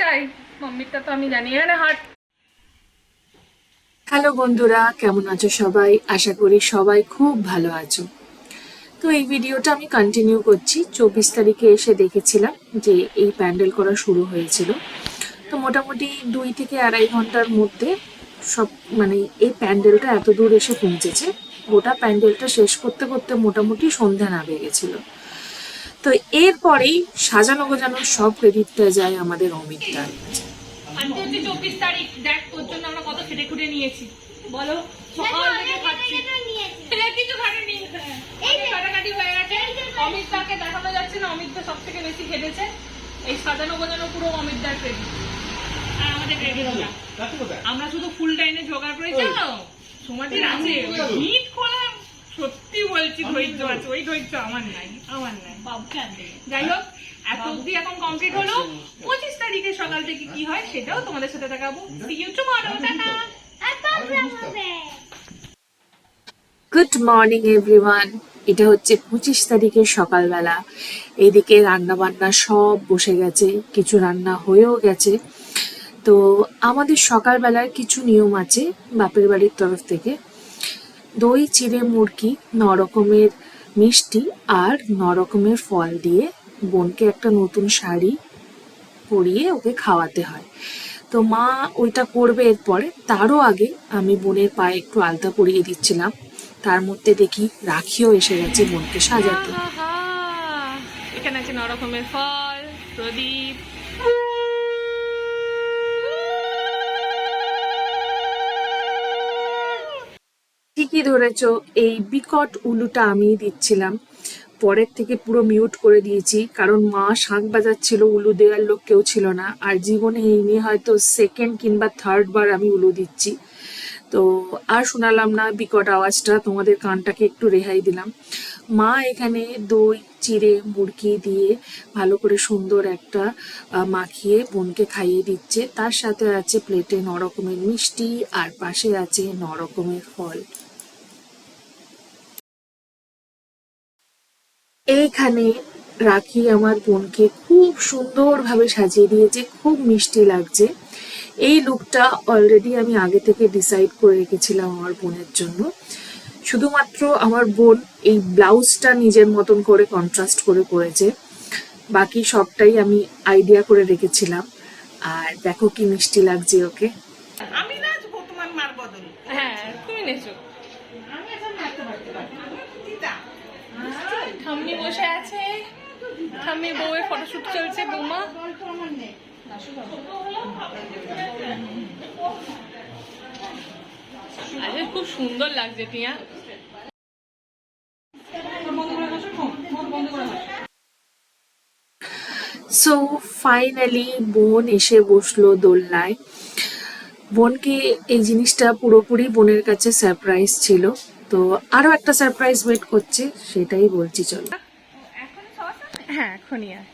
তো হ্যালো বন্ধুরা, কেমন আছো সবাই? আশা করি সবাই খুব ভালো আছো। তো এই ভিডিওটা আমি কন্টিনিউ করছি। চব্বিশ তারিখে এসে দেখেছিলাম যে এই প্যান্ডেল করা শুরু হয়েছিল। তো মোটামুটি দুই থেকে আড়াই ঘণ্টার মধ্যে সব মানে এই প্যান্ডেলটা এত দূর এসে পৌঁছেছে। গোটা প্যান্ডেলটা শেষ করতে করতে মোটামুটি সন্ধ্যা নামে গেছিল। তো এরপরেই সাজানো গোজানো সব ক্রেডিটটা যায় আমাদের অমিতদার আজকে চব্বিশ তারিখ দেখ তোর জন্য আমরা কত খেটে খুঁটে নিয়েছি। বলো সকাল থেকে খাচ্ছি। কিছু খাটেনি কাটাকাটি হয়ে গেছে। অমিত দাকে দেখানো যাচ্ছে না অমিত দা সব থেকে বেশি খেটেছে। এই সাজানো গোজানো পুরো অমিত দার ক্রেডিট আর আমাদের ক্রেডিট আমরা। শুধু ফুল টাইমে জোগাড় করেছি তো সমাধির আছে। খোলা সত্যি বলছি ধৈর্য আছে ওই ধৈর্য আমার নাই আমার নাই। যাই হোক এত অবধি এখন কমপ্লিট হলো। পঁচিশ তারিখে সকাল থেকে কি হয় সেটাও তোমাদের সাথে দেখাবো। গুড মর্নিং এভরিওয়ান এটা হচ্ছে পঁচিশ তারিখের সকালবেলা। এদিকে রান্না বান্না সব বসে গেছে কিছু রান্না হয়েও গেছে। তো আমাদের সকালবেলার কিছু নিয়ম আছে বাপের বাড়ির তরফ থেকে। দই, চিড়ে মুরগি ন রকমের মিষ্টি আর ন রকমের ফল দিয়ে বোনকে একটা নতুন শাড়ি পরিয়ে ওকে খাওয়াতে হয়। তো মা ওইটা করবে এরপরে। তারও আগে আমি বোনের পায়ে একটু আলতা পরিয়ে দিচ্ছিলাম। তার মধ্যে দেখি রাখিও এসে গেছে বোনকে সাজাতে! এখানে আছে নরকমের ফল, প্রদীপ। ঠিকই ধরেছ? এই বিকট উলুটা আমি দিচ্ছিলাম। পরের থেকে পুরো মিউট করে দিয়েছি, কারণ মা শাঁখ বাজাচ্ছিল, উলু দেওয়ার লোক কেউ ছিল না। আর জীবনে এই নিয়ে হয়তো সেকেন্ড কিংবা থার্ড বার আমি উলু দিচ্ছি। তো আর শোনালাম না বিকট আওয়াজটা, তোমাদের কানটাকে একটু রেহাই দিলাম। মা এখানে দই, চিড়ে, মুরগি দিয়ে ভালো করে সুন্দর একটা মাখিয়ে বোনকে খাইয়ে দিচ্ছে। তার সাথে আছে প্লেটে ন রকমের মিষ্টি, আর পাশে আছে ন রকমের ফল। এইখানে রাখি আমার বোনকে খুব সুন্দরভাবে সাজিয়ে দিয়েছে খুব মিষ্টি লাগছে। এই লুকটা অলরেডি আমি আগে থেকে ডিসাইড করে রেখেছিলাম আমার বোনের জন্য। শুধুমাত্র আমার বোন এই ব্লাউজটা নিজের মতন করে কন্ট্রাস্ট করে করেছে। বাকি সবটাই আমি আইডিয়া করে রেখেছিলাম। আর দেখো কি মিষ্টি লাগছে ওকে। আমি নাচবো তোমার মার বদল। হ্যাঁ তুমি নেছো আমি এখন নাচতে পারতে পারি দিদা ঠাম্মি বসে আছে। ঠাম্মি বউয়ের ফটোশুট চলছে, বৌমা। আরে খুব সুন্দর লাগছে, টিয়া। সো ফাইনালি বোন এসে বসল দোলনায়। বোনকে এই জিনিসটা পুরোপুরি বোনের কাছে সারপ্রাইজ ছিল। তো আরও একটা সারপ্রাইজ ওয়েট করছে, সেটাই বলছি, চলো। হ্যাঁ এখনই আয়।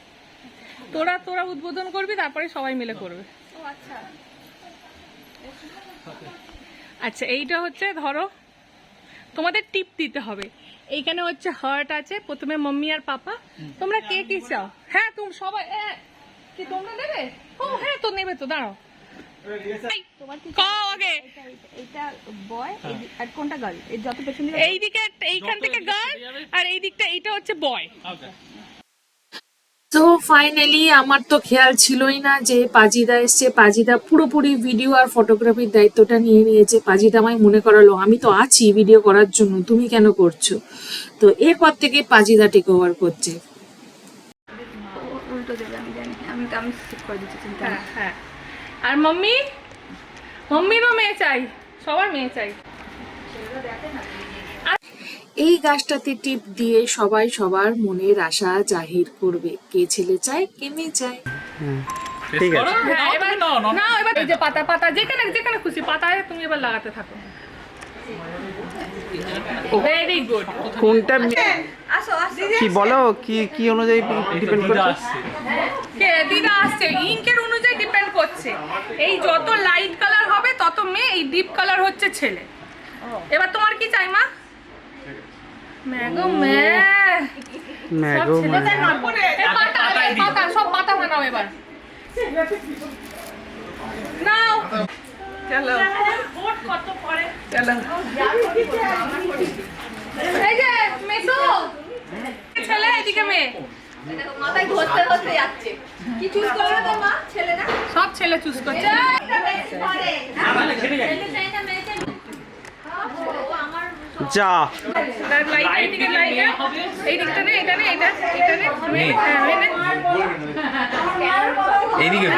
তোরা তোরা উদ্বোধন করবি তারপরে সবাই মিলে করবে। আচ্ছা। এইটা হচ্ছে ধরো তোমাদের টিপ দিতে হবে। এইখানে হচ্ছে হার্ট আছে প্রথমে মাম্মি আর পাপা তোমরা কে কি চাও? হ্যাঁ তুমি সবাই কি তোমরা নেবে? ও হ্যাঁ তো নেবে তো দাঁড়াও। এই, কও আগে। এটা বয় আর কোনটা গার্ল এই দিকে এইদিকে এইখান থেকে গার্ল আর এই দিকটা এইটা হচ্ছে বয় তো ফাইনালি আমার তো খেয়াল ছিলই না যে পাজিদা এসছে। পাজিদা পুরোপুরি ভিডিও আর ফটোগ্রাফির দায়িত্বটা নিয়ে নিয়েছে। পাজিদা আমায় মনে করালো আমি তো আছি ভিডিও করার জন্য তুমি কেন করছ? তো এরপর থেকে পাজিদা টেক ওভার করছে। উল্টো দেবে আমি জানি আমি আমি ঠিক করে দিচ্ছি চিন্তা হ্যাঁ হ্যাঁ। আর মাম্মি? মাম্মিরও মেয়ে চাই সবার মেয়ে চাই। এই গাছটাতে টিপ দিয়ে সবাই সবার মনের আশা জাহির করবে। কে ছেলে চায় কে মেয়ে চায়। ঠিক আছে। হ্যাঁ এবার না এবার এই যে পাতা পাতা যেখানে যেখানে খুশি পাতায় তুমি এবার লাগাতে থাকো। ভেরি গুড কোনটা আসো আসো। কি বলো কি কি অনুযায়ী ডিপেন্ড করছে? কে দিদা আসছে। ইঙ্কের অনুযায়ী ডিপেন্ড করছে। এই যত লাইট কালার হবে তত মেয়ে এই ডিপ কালার হচ্ছে ছেলে। এবার তোমার কি চাই মা? ম্যাগো ম্যা ম্যাগো সব পাতা বানাও এবার। নাও। চলো। কত পরে চলো। এই যে মেসো। ছেলে এদিকে মেয়ে। মাথায় যাচ্ছে। কি চুজ করল তোর মা? ছেলে না? সব ছেলে চুজ করছে। যা। লাইট এইদিকে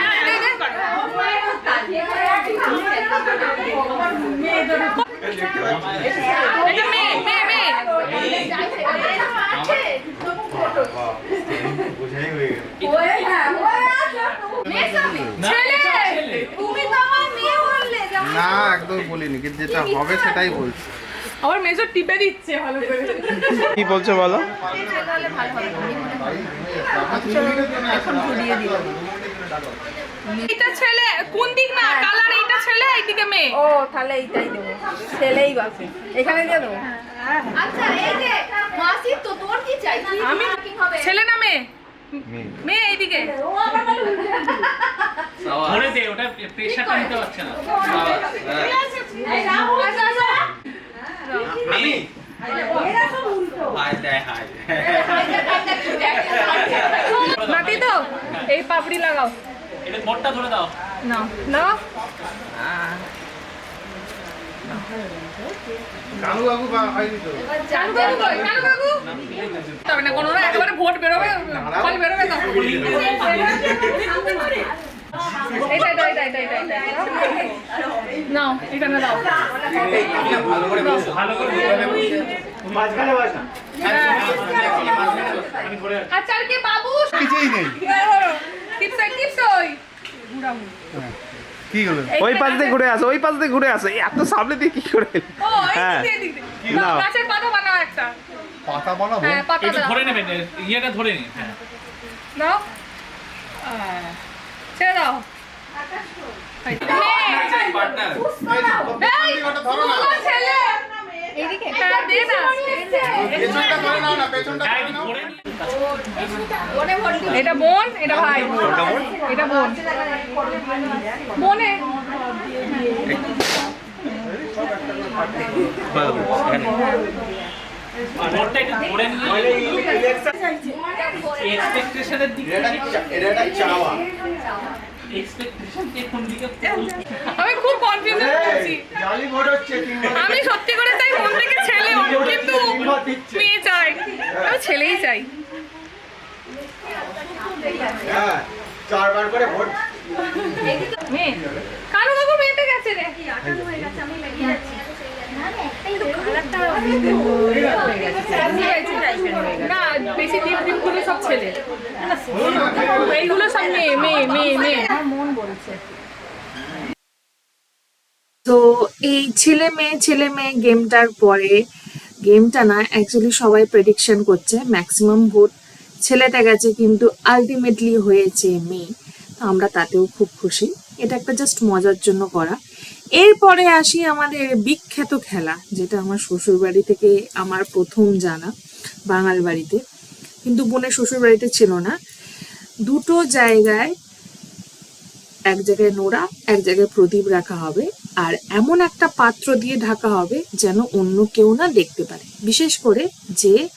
না একদম বলিনি কিন্তু যেটা হবে সেটাই বলছি। আমার মেজর টিপে দিচ্ছে ভালো করে। কি বলছো বলো? এটা ছেলে কোন দিক না? কালার এটা ছেলে এইদিকে মেয়ে? ও তাহলে এইটাই দেবো। ছেলেই বাসে এখানে দিয়ে দেবো। আচ্ছা এই যে মাসি তো তোর কি চাই? আমি কি হবে? ছেলে না মেয়ে? মেয়ে। এইদিকে। ধরে দে ওটা প্রেশারটা নিতে পারছে না। আমি? তো এই পাপড়ি লাগাও। এটা মোটটা ধরে দাও। কানু বাবু হয়নি তো? কানু কানু তবে না কোনো না একেবারে ভোট বেরোবে ফল বেরোবে তো। এইটা নাও দাও ভালো করে বসো ভালো করে মাঝখানে বস আচ্ছা আর কি বাবু কিছুই নেই টিপস টিপস ওই কি হলো ওই পাশ দিয়ে ঘুরে আসো ওই পাশ দিয়ে ঘুরে আসো। এত সামনে দিয়ে কি করে? এলে? ও এই হ্যাঁ। গাছের পাতা বানাও একটা পাতা বানাবো? হ্যাঁ পাতা ধরে নেবেন ইয়েটা ধরে নিন হ্যাঁ। নাও। ছেড়ে দাও। এটা বোন এটা ভাই। এটা বোন। বোনে। নিয়ে এক্সপেকটেশনের দিক দিকে আমি খুব হচ্ছি আমি সত্যি করে চাই মন থেকে ছেলে কিন্তু মেয়ে চাই আমি ছেলেই চাই। চারবার করে ভোট। মেয়ে। কারও বাবু মেয়েতে গেছে রে। তো এই ছেলে মেয়ে ছেলে মেয়ে গেমটার পরে, গেমটা না অ্যাকচুয়ালি সবাই প্রেডিকশন করছে ম্যাক্সিমাম ভোট ছেলেটা গেছে, কিন্তু আলটিমেটলি হয়েছে মেয়ে। তো আমরা তাতেও খুব খুশি। এটা একটা জাস্ট মজার জন্য করা। এরপরে আসি আমাদের বিখ্যাত খেলা, যেটা আমার শ্বশুর বাড়ি থেকে আমার প্রথম জানা, বাঙাল বাড়িতে। কিন্তু বোনের শ্বশুর বাড়িতে ছিল না। দুটো জায়গায় এক জায়গায় নোড়া এক জায়গায় প্রদীপ রাখা হবে, আর এমন একটা পাত্র দিয়ে ঢাকা হবে যেন অন্য কেউ না দেখতে পারে। বিশেষ করে যে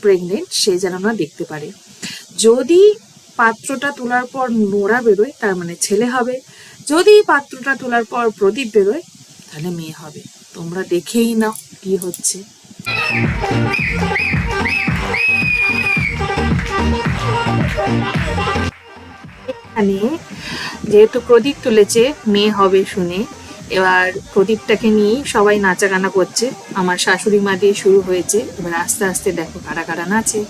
প্রেগনেন্ট সে যেন না দেখতে পারে। যদি পাত্রটা তোলার পর নোড়া বেরোয়, তার মানে ছেলে হবে যদি পাত্রটা তোলার পর প্রদীপ বেরোয়, তাহলে মেয়ে হবে। তোমরা দেখেই নাও কি হচ্ছে। এখানে যেহেতু প্রদীপ তুলেছে, মেয়ে হবে শুনে। এবার প্রদীপটাকে নিয়ে সবাই নাচা গানা করছে। আমার শাশুড়ি মা দিয়ে শুরু হয়েছে। এবার আস্তে আস্তে দেখো কারা কারা নাচে।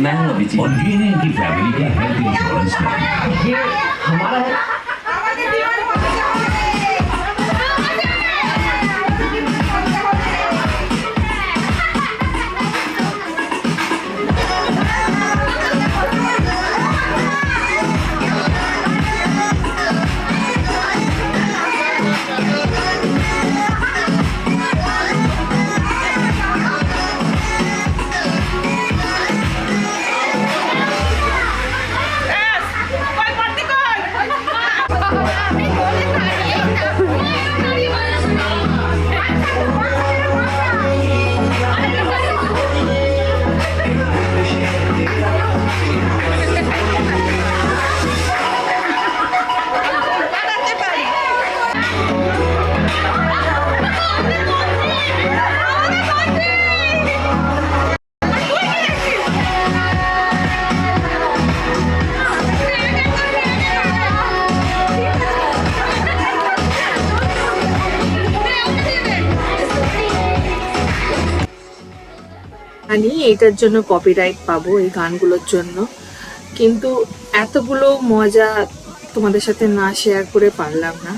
मैं हूँ अभिजीत और ये है इनकी फैमिली का हेल्थ इंश्योरेंस ये हमारा है এটার জন্য কপিরাইট পাবো এই গানগুলোর জন্য। কিন্তু এতগুলো মজা তোমাদের সাথে না শেয়ার করে পারলাম না।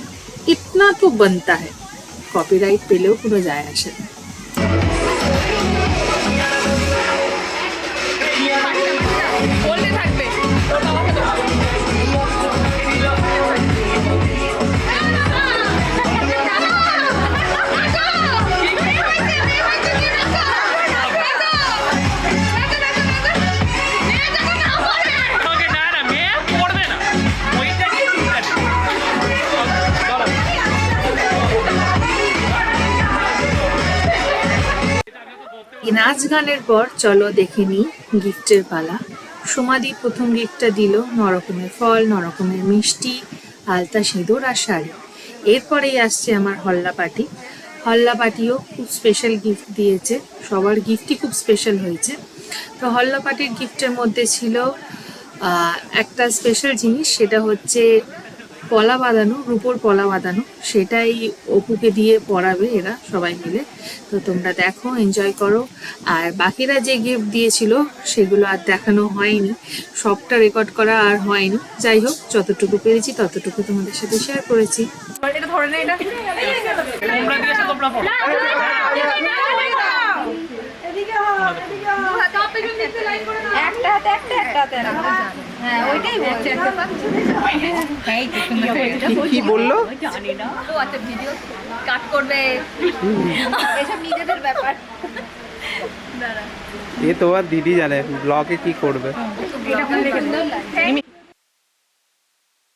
ইতনা তো বনতা হ্যাঁ কপিরাইট পেলেও কোনো যায় আসে না। নাচ গানের পর চলো দেখে নিই গিফটের পালা। সমাধি প্রথম গিফটটা দিল নরকমের ফল, নরকমের মিষ্টি, আলতা সিঁদুর আর শাড়ি। এরপরেই আসছে আমার হল্লা পাটি হল্লা পাটিও খুব স্পেশাল গিফট দিয়েছে। সবার গিফটই খুব স্পেশাল হয়েছে। তো হল্লা পাটির গিফটের মধ্যে ছিল একটা স্পেশাল জিনিস, সেটা হচ্ছে পলা বাঁধানো রূপোর পলা বাঁধানো সেটাই অপুকে দিয়ে পড়াবে এরা সবাই মিলে তো তোমরা দেখো এনজয় করো আর বাকিরা যে গিফট দিয়েছিল সেগুলো আর দেখানো হয়নি সবটা রেকর্ড করা আর হয়নি যাই হোক যতটুকু পেরেছি ততটুকু তোমাদের সাথে শেয়ার করেছি এটা ধরে না এটা তোমরা দিয়েছ তোমরা পড়ো একটা হাতে একটা একটা হাতে। হ্যাঁ ওইটাই বলছে। কি বলল? ও আচ্ছা ভিডিও কাট করবে। এসব নিজেদের ব্যাপার। এ তোমার দিদি জানে ব্লগে কি করবে।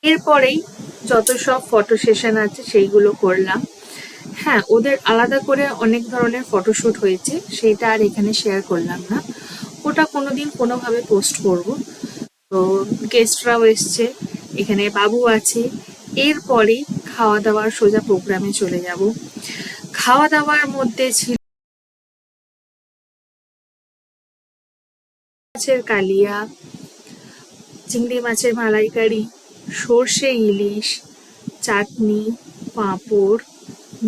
এরপরেই যত সব ফটো সেশন আছে সেইগুলো করলাম। হ্যাঁ ওদের আলাদা করে অনেক ধরনের ফটোশ্যুট হয়েছে সেটা আর এখানে শেয়ার করলাম না। ওটা কোনোদিন কোনোভাবে পোস্ট করব। তো গেস্টরাও এসছে, এখানে বাবু আছে। এরপরেই খাওয়া দাওয়ার সোজা প্রোগ্রামে চলে যাব। খাওয়া দাওয়ার মধ্যে ছিল মাছের কালিয়া, চিংড়ি মাছের মালাইকারি, সর্ষে ইলিশ, চাটনি, পাঁপড়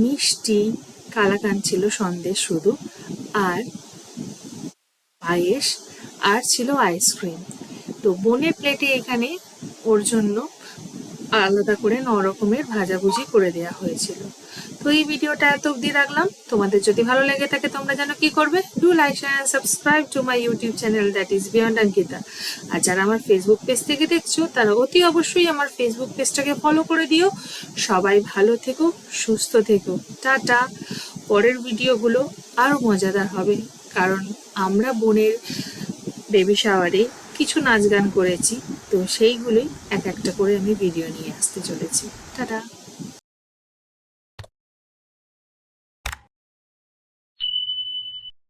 মিষ্টি কালাকান ছিল সন্দেশ শুধু, আর পায়েস, আর ছিল আইসক্রিম। তো বোনের প্লেটে এখানে ওর জন্য আলাদা করে ন রকমের ভাজাভুজি করে দেয়া হয়েছিল। তো এই ভিডিওটা এত অবধি রাখলাম। তোমাদের যদি ভালো লেগে থাকে তোমরা যেন কি করবে? Do like share subscribe to my YouTube channel that is beyond Ankita আর যারা আমার ফেসবুক পেজ থেকে দেখছ, তারা অতি অবশ্যই আমার ফেসবুক পেজটাকে ফলো করে দিও। সবাই ভালো থেকো, সুস্থ থেকো। টাটা। পরের ভিডিওগুলো আরও মজাদার হবে, কারণ আমরা বোনের বেবি শাওয়ারে কিছু নাচ গান করেছি, তো সেইগুলোই এক একটা করে আমি ভিডিও নিয়ে আসতে চলেছি। টাটা।